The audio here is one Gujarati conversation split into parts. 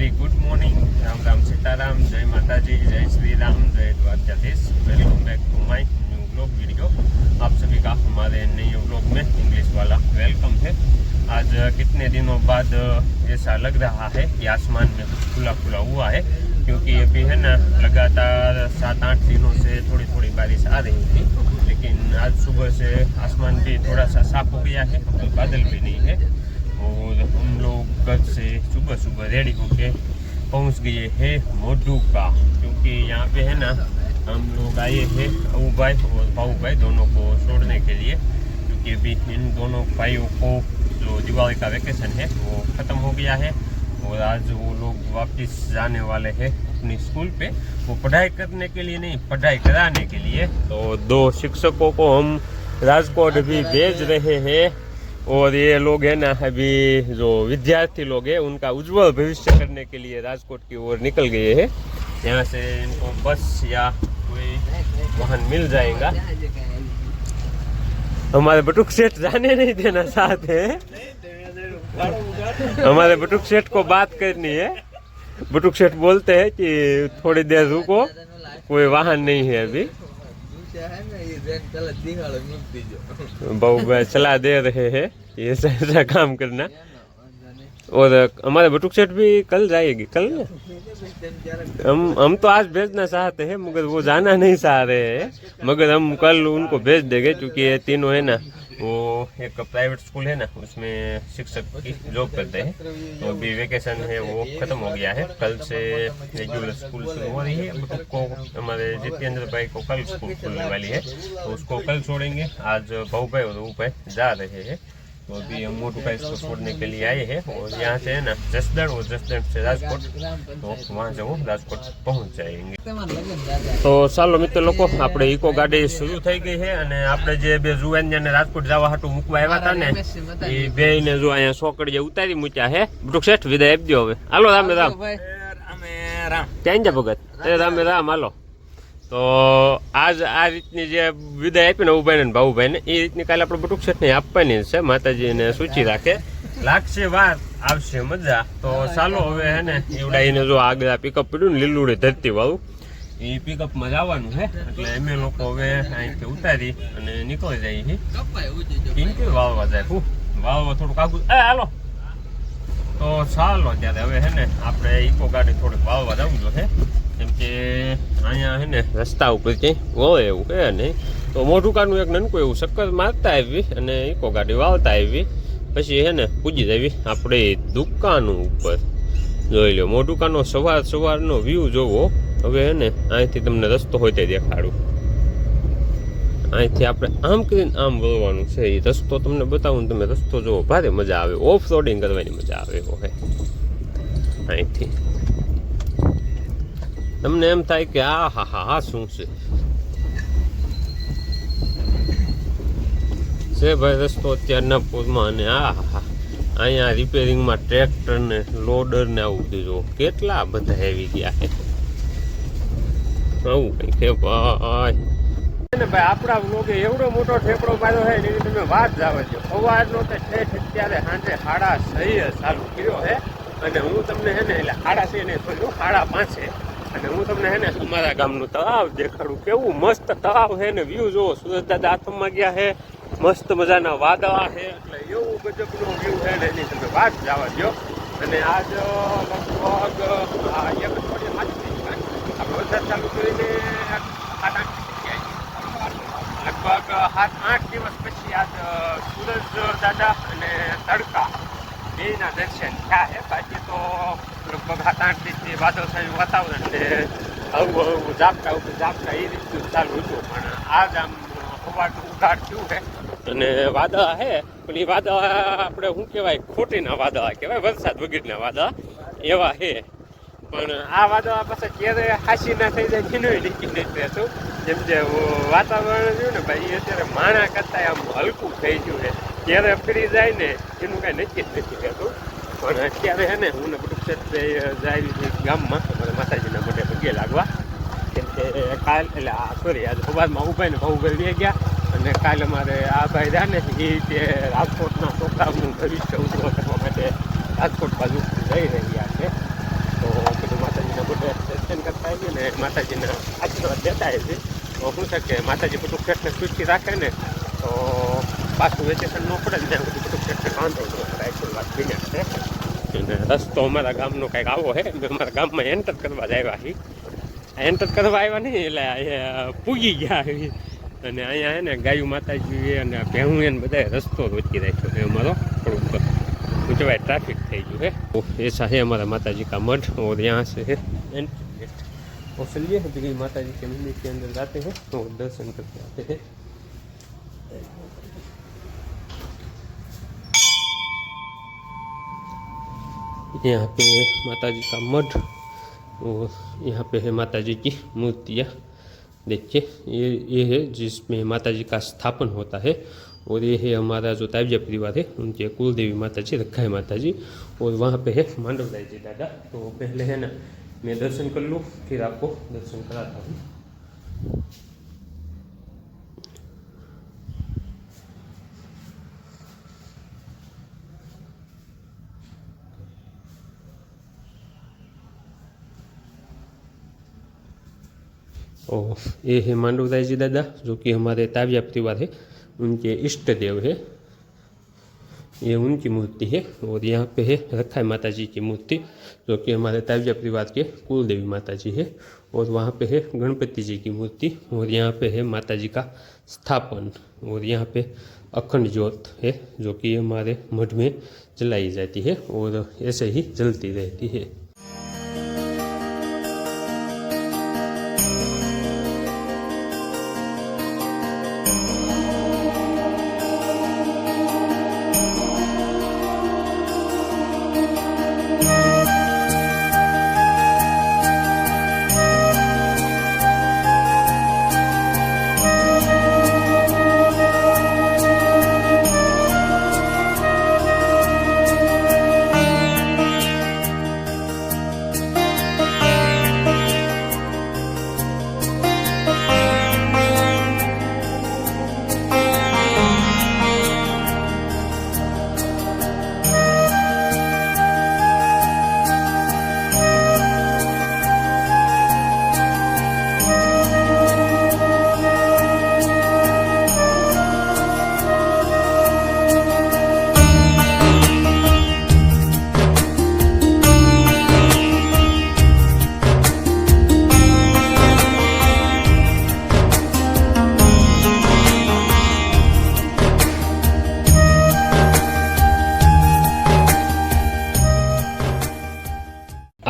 very good morning Ram Ram Sitaram જય માતાજી जय श्री राम जय Dwarkadhish welcome back to my new blog video आप सभी का हमारे नए ब्लॉग में इंग्लिश वाला वेलकम है आज कितने दिनों बाद ऐसा लग रहा है कि आसमान में कुछ खुला खुला हुआ है क्योंकि अभी है ना लगातार सात आठ दिनों से थोड़ी थोड़ी बारिश आ रही थी लेकिन आज सुबह से आसमान भी थोड़ा सा साफ हो गया है और बादल भी नहीं है और हम लोग कल से सुबह सुबह रेडी होके पहुँच गए हैं मोडू का, क्योंकि यहाँ पे है ना, हम लोग आए हैं अबू भाई और भाऊ भाई दोनों को छोड़ने के लिए, क्योंकि अभी इन दोनों भाइयों को जो दिवाली का वेकेशन है, वो ख़त्म हो गया है और आज वो लोग वापस जाने वाले हैं अपने स्कूल पे, वो पढ़ाई करने के लिए नहीं, पढ़ाई कराने के लिए। तो दो शिक्षकों को हम राजकोट भी भेज रहे हैं। और ये लोग है ना अभी जो विद्यार्थी लोग हैं उनका उज्जवल भविष्य करने के लिए राजकोट की ओर निकल गए हैं यहाँ से इनको बस या कोई वाहन मिल जाएगा हमारे बटुक सेठ जाने नहीं देना साथ है हमारे बटुक सेठ को बात करनी है बटुक सेठ बोलते हैं कि थोड़ी देर रुको कोई वाहन नहीं है अभी भाई सलाह दे रहे है, ये ऐसा काम करना। और हमारे बटुक सेठ भी कल जाएगी, कल ना? हम हम तो आज भेजना चाहते हैं, मगर वो जाना नहीं चाह रहे हैं। मगर हम कल उनको भेज देंगे क्योंकि ये तीनों है ना। वो एक प्राइवेट स्कूल है ना, उसमें शिक्षक की जॉब करते हैं। तो अभी वेकेशन है, वो खत्म हो गया है। कल से रेगुलर स्कूल शुरू हो रही है। को, हमारे जितेंद्र भाई को कल स्कूल खुलने वाली है। तो उसको कल छोड़ेंगे। आज भाऊ भाई और भाई जा रहे हैं। तो अभी हम मोटू का इसको छोड़ने के लिए आए हैं और यहाँ से है ना जसदड़ और जसदड़ से राजकोट। तो वहाँ से हम राजकोट પહોંચ જાય તો ચાલો મિત્રો લોકો આપણે ઇકો ગાડી શરૂ થઈ ગઈ છે અને આપણે જે બે જુવાનિયાને રાજકોટ જવા હાટું મૂકવા આવ્યા હતા ને એ બે ને જો અહીંયા સોકડીએ ઉતારી મૂક્યા છે બટુક શેઠ વિદાય આપજો હવે હાલો રામે રામ રામે રામ ત્યાં જ ભગત. રામે રામ હાલો તો આજ આ રીતની જે વિદાય આપી ને ઉભાઈને ને ભાઉભાઈને એ રીતની કાલે આપણે બટુક શેઠને આપવાની જ છે. માતાજીને સૂચિ રાખે. લાગશે વાર આવશે મજા. તો ચાલો હવે હે ને એવડાઈને જો આગળ પિકઅપ પડ્યું ને લીલુડી ધરતી વાળું. એ પિકઅપમાં જવાનું છે એટલે અમે લોકો હવે અહીંથી ઉતારી અને નીકળી જઈએ છીએ વાવવા જાય. હું વાવવા થોડુંક આગું એ હાલો. તો ચાલો ત્યારે હવે હે ને આપણે ઇકો ગાડી થોડીક વાવવા જવું જોઈએ કેમ કે અહીંયા હે ને રસ્તા ઉપર ક્યાંય હોય એવું કહે નહીં. તો મોઢુકાનું એક નનકું એવું ચક્કર મારતા આવી અને ઇકો ગાડી વાવતા આવી. પછી હે ને પૂજી જવી આપણે દુકાન ઉપર. જોઈ લો મોઢુકાનો સવાર સવારનો વ્યૂ જોવો. હવે હે ને અહીંથી તમને રસ્તો હોય તે દેખાડું. અહીંથી આપણે આમ કરીને આમ વળવાનું છે. એ રસ્તો તમને બતાવું તમે રસ્તો જુઓ, ભારે મજા આવે. ઓફ રોડિંગ કરવાની મજા આવે એવો હે. અહીંથી. તમને એમ થાય કે આ હા હા હા, શું છે? છે ભાઈ રસ્તો અત્યારના પૂરમાં અને આ, હા અહીંયા રિપેરિંગમાં ટ્રેક્ટર ને લોડર ને આવું બધું જુઓ. કેટલા બધા આવી ગયા છે. આવું કંઈક ભાઈ. ને ભાઈ, આપણા લોકે એવડો મોટો ઠેકડો પાડ્યો છે એની તમે વાત જ આવે છે. સવારનો તો ઠેઠ અત્યારે સાંજે હાડા સહી ચાલુ કર્યો છે. અને હું તમને હે ને, એટલે હાડા છ ને થોડું હાડા પાંચે. અને હું તમને હે ને, અમારા ગામનું તળાવ દેખાડું. કેવું મસ્ત તળાવ છે ને વ્યૂ જોવો સુરત દાદા આથમમાં ગયા છે. મસ્ત મજાના વાદળા છે, એટલે એવું ગજબનો વ્યૂ છે ને, એની તમે વાત જાવા દો અને આજ લગભગ, આ એક અઠવાડિયા આપણે વરસાદ ચાલુ કરીને આઠ લગભગ સાત આઠ દિવસ પછી આ સૂરજ દાદા અને તડકા બેના દર્શન થયા છે. બાકી તો લગભગ સાત આઠ દિવસથી વાદળછાયું વાતાવરણ ને આવું આવું ઝાપટા ઉપર ઝાપટા એ રીતનું ચાલુ હતું. પણ આજ આમ સવારનું ઉઘાડ થયું છે. અને વાદળા છે, પણ એ વાદળા આપણે શું કહેવાય? ખોટીના વાદળા કહેવાય, વરસાદ વગેરેના વાદળા એવા છે. પણ આ વાદળા પાસે ક્યારે હાસી ના થઈ જાય એનું નીકળી નથી રહેતું જેમ જે વાતાવરણ રહ્યું ને ભાઈ અત્યારે માણા કરતા આમ હલકું થઈ ગયું છે. ક્યારે ફરી જાય ને એનું કાંઈ નક્કી જ નથી રહેતું પણ અત્યારે છે ને હું ને બધું ક્ષેત્રે જાય ગામમાં, અમારા માતાજીના મોઢે પગે લાગવા. કેમ કે કાલ, એટલે આ સોરી આજે સવારમાં ઉભાઈ ને ભાવ ગઈ ગયા. અને કાલે મારે આ ભાઈ રહ્યા ને, એ તે રાજકોટના છોકરાઓનું ભવિષ્ય ઉજવો કરવા માટે રાજકોટ બાજુ જઈ રહ્યા છે. આપણે દર્શન કરતા ને, માતાજીના આશીર્વાદ લેતા આવીએ તો શું કે માતાજી બધું ખેતને સૂચી રાખે ને, તો પાછું વેકેશન ન પડે ને, ત્યાં બધું બધું ખેતને વાંધો આશીર્વાદ પીને અને રસ્તો અમારા ગામનો કંઈક આવો હે અમારા ગામમાં એન્ટર કરવા જ આવ્યા છીએ. એન્ટર કરવા આવ્યા નહીં, એટલે પૂગી ગયા અને અહીંયા એને ગાયું માતાજીએ અને ભેહું એને બધા રસ્તો રોચી રાખ્યો છે અમારો, થોડુંક. કહેવાય ટ્રાફિક થઈ ગયું હે. એસા હે અમારા માતાજી કા મઠ ઓર યહાં હે. एंट्री गेट और चलिए अभी माता जी के मंदिर के अंदर जाते हैं और दर्शन करके आते हैं। यहाँ पे माता जी का मठ और यहाँ पे है माता जी की मूर्तियाँ। देखिए, ये ये है जिसमें माता जी का स्थापन होता है और ये है हमारा जो ताइबिया परिवार है, उनके कुल देवी माता जी रखा है माता जी और वहाँ पे है मांडव मांडवदाई जी दादा। तो पहले है ना मैं दर्शन कर लूँ, फिर आपको दर्शन कराता हूँ। ये है मांडवदाई जी दादा, जो कि हमारे ताबिया परिवार है उनके इष्ट देव है। ये उनकी मूर्ति है और यहाँ पे है रखा है माता जी की मूर्ति, जो कि हमारे ताबिया परिवार के कुल देवी माता जी है। और वहाँ पे है गणपति जी की मूर्ति और यहाँ पे है माता जी का स्थापन। और यहाँ पे अखंड ज्योत है, जो कि हमारे मठ में जलाई जाती है और ऐसे ही जलती रहती है।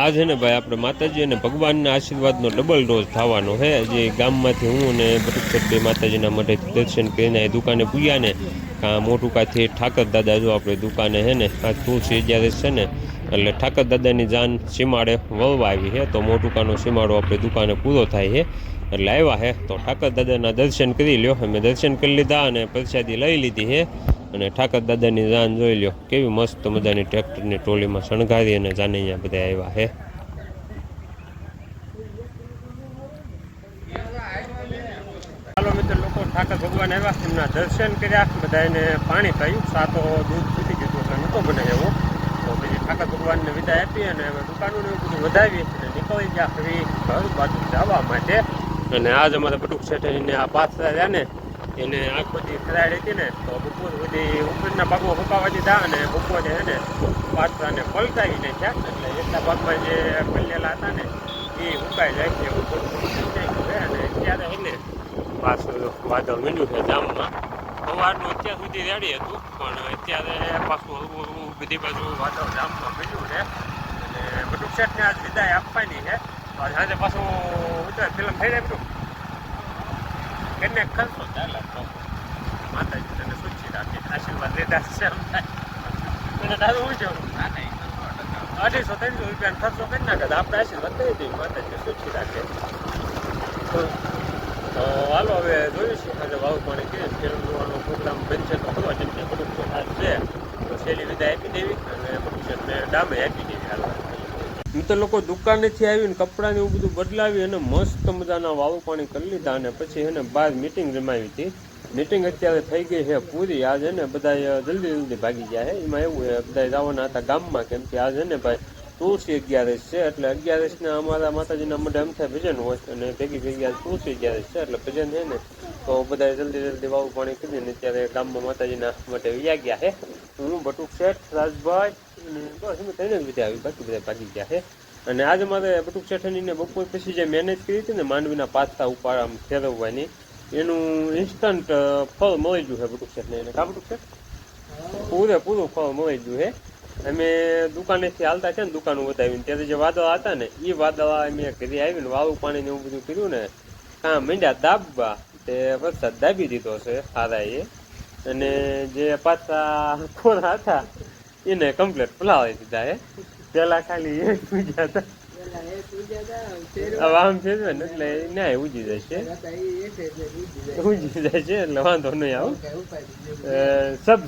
આજ છે ને ભાઈ આપણે માતાજી અને ભગવાનના આશીર્વાદનો ડબલ ડોઝ થવાનો છે. જે ગામમાંથી હું અને બટુકસરભાઈ માતાજીના માટે દર્શન કરીને આ દુકાને પૂયા ને આ મોટુકાથી ઠાકર દાદા જો આપણે દુકાને છે ને, આ તુલસી જ્યારે છે ને, એટલે ઠાકર દાદાની જાન સીમાડે વળવા આવી છે, તો મોટુકાનો સીમાડો આપણે દુકાને પૂરો થાય છે. એટલે આવ્યા હે. તો ઠાકર દાદાના દર્શન કરી લ્યો. અમે દર્શન કરી લીધા અને પ્રસાદી લઈ લીધી હે. અને ઠાકર દાદાની જાન જોઈ લ્યો. કેવી મસ્ત મજાની ટ્રેક્ટરની ટ્રોલીમાં શણગારી અને જાને અહીંયા બધા આવ્યા હે. ચાલો મિત્ર, લોકો ઠાકર ભગવાન આવ્યા. એમના દર્શન કર્યા. બધા એને પાણી પાયું. સાતો દૂધ પીતી ગયું એટલે નહોતો બને એવો તો પછી ઠાકર ભગવાનને વિદાય આપી અને દુકાનોને બધું વધાવી અને નીકળી ગયા ફરી ઘર બાજુ જવા માટે. અને આજ અમારે બટુક શેઠને આ પાથરા રહ્યા ને, એને આંખ બધી ખરાડી હતી ને, તો બપોર બધી ઉપરના ભાગમાં ફૂંકાવા દીધા અને બપોરે છે ને પાથરાને પલટાવી નાખ્યા. એટલે એટલા ભાગમાં જે પલ્લેલા હતા ને, એ ઉકાઈ જાય છે અને ત્યારે એને પાછું વાદળ મીંડું છે જામમાં. સવારનું અત્યાર સુધી રેડી હતું, પણ અત્યારે પાછું હલવું હલવું બધી બાજુ વાદળ જામમાં મીંડું છે. અને બધું શેઠને આજ વિદાય આપવાની છે. સાંજે પાછું ઉતરે ફિલ્મ થઈ જાય બધું એને ખર્ચો ચાલે. તો માતાજી તને સુચી રાખી આશીર્વાદ લેતા છે અને તારું શું છે અઢીસો ત્રણસો રૂપિયાનો ખર્ચો કરી નાખે તો આપણે આશીર્વાદ દઈ દઈએ માતાજી સુચી રાખે. તો હાલો હવે જોયું છે આજે વાવ પાણી કે ફિલ્મ જોવાનો પ્રોગ્રામ બનશે તો ખબર જેમ કે બધું છે. તો છેલ્લી વિદાય આપી દેવી અને બધું છે ડામે આપી દેવી હાલો તો લોકો દુકાનેથી આવીને કપડાને એવું બધું બદલાવી અને મસ્ત મજાના વાવ પાણી કરી લીધા અને પછી એને બહાર મિટિંગ જમાવી હતી. મિટિંગ અત્યારે થઈ ગઈ છે પૂરી. આજે ને બધા જલ્દી જલ્દી ભાગી ગયા છે. એમાં એવું છે, બધા જવાના હતા ગામમાં કેમ કે આજે ને ભાઈ તુલસી અગિયારસ છે. એટલે અગિયારસને અમારા માતાજીના મઢે અમથા ભજન હોય અને ભેગી ભેગી આજ તુલસી અગિયારસ છે. એટલે ભજન છે ને, તો બધા જલ્દી જલ્દી વાવ પાણી કરી ને અત્યારે ગામમાં માતાજીના માટે વ્યા ગયા છે. હું, બટુક શેઠ, રાજભાઈ અને આવી, બાકી બધા ભાગી ગયા છે. અને આજે મારે બટુક શેઠની બપોર પછી જે મહેનત કરી હતી ને માંડવીના પાસ્તા ઉપર આમ ફેરવવાની, એનું ઇન્સ્ટન્ટ ફળ મળી ગયું છે બટુક શેઠને. એને કા બટુક શેઠ? પૂરેપૂરું ફળ મળી ગયું છે. અમે દુકાનેથી હાલતા છે ને, દુકાનો બતાવીને ત્યારે જે વાદળા હતા ને એ વાદળા અમે ઘરે આવીને પાણી ને એવું બધું કર્યું ને, કાં મીંડા દાબવા તે વરસાદ દાબી દીધો છે સારા એ અને જે પાછા ખોરા હતા, એને કમ્પ્લેટ પલાવી દીધા, હે? પેલા ખાલી એ પૂજા હતા. હવે આમ ફેરવે ને, એટલે ન્યાય ઉજી જશે. ઉજી જશે, એટલે વાંધો નહીં આવું. સબ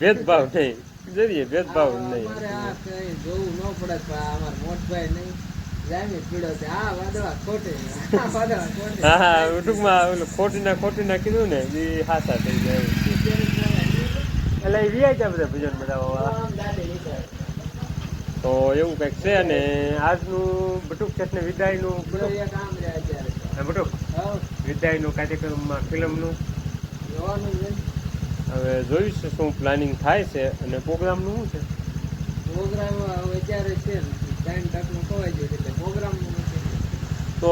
ભેદભાવ નહીં. જરીએ ભેદભાવ જોવું ન પડે મોટભાઈ નહીં. છે. ખોટે. ખોટે. હા હા ટૂંકમાં ઓલું ખોટીના કીધું ને એ હાથા થઈ જાય. એટલે એ વ્યાય આ બધા ભજન નીકળે તો એવું કંઈક છે અને આજનું બટુક વિદાયનું રે અત્યારે. આ બટુક? વિદાયનું કાર્યક્રમમાં ફિલ્મનું? હવે જોઈશું શું પ્લાનિંગ થાય છે અને પ્રોગ્રામનું શું છે? પ્રોગ્રામ હવે અત્યારે છે. એટલે પ્રોગ્રામનું તો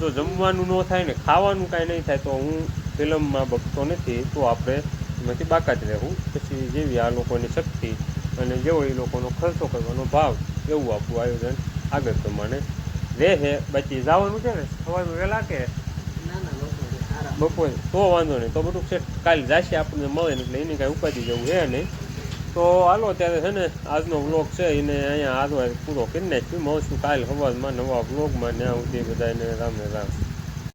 જો જમવાનું ન થાય ને ખાવાનું કાંઈ નહીં થાય તો હું ફિલ્મમાં બગતો નથી તો આપણે એમાંથી બાકાત રહેવું. પછી જેવી આ લોકોની શક્તિ અને જેવો એ લોકોનો ખર્ચો કરવાનો ભાવ એવું આપણું આયોજન આગળ પ્રમાણે રહે બાકી જવાનું છે ને સવારમાં વહેલા કે બપોરે? તો વાંધો નહીં. તો બધું છે. કાલે જાશે આપણને મળે ને એટલે એની કાંઈ ઉપાધિ જવું છે નહીં. તો હાલો ત્યારે છે ને આજનો વ્લોગ છે, એને અહીંયા આજવા પૂરો કરી નાખ્યું. મળશું કાલે સવારમાં નવા વ્લોગમાં ત્યાં સુધી બધાને રામ રામ.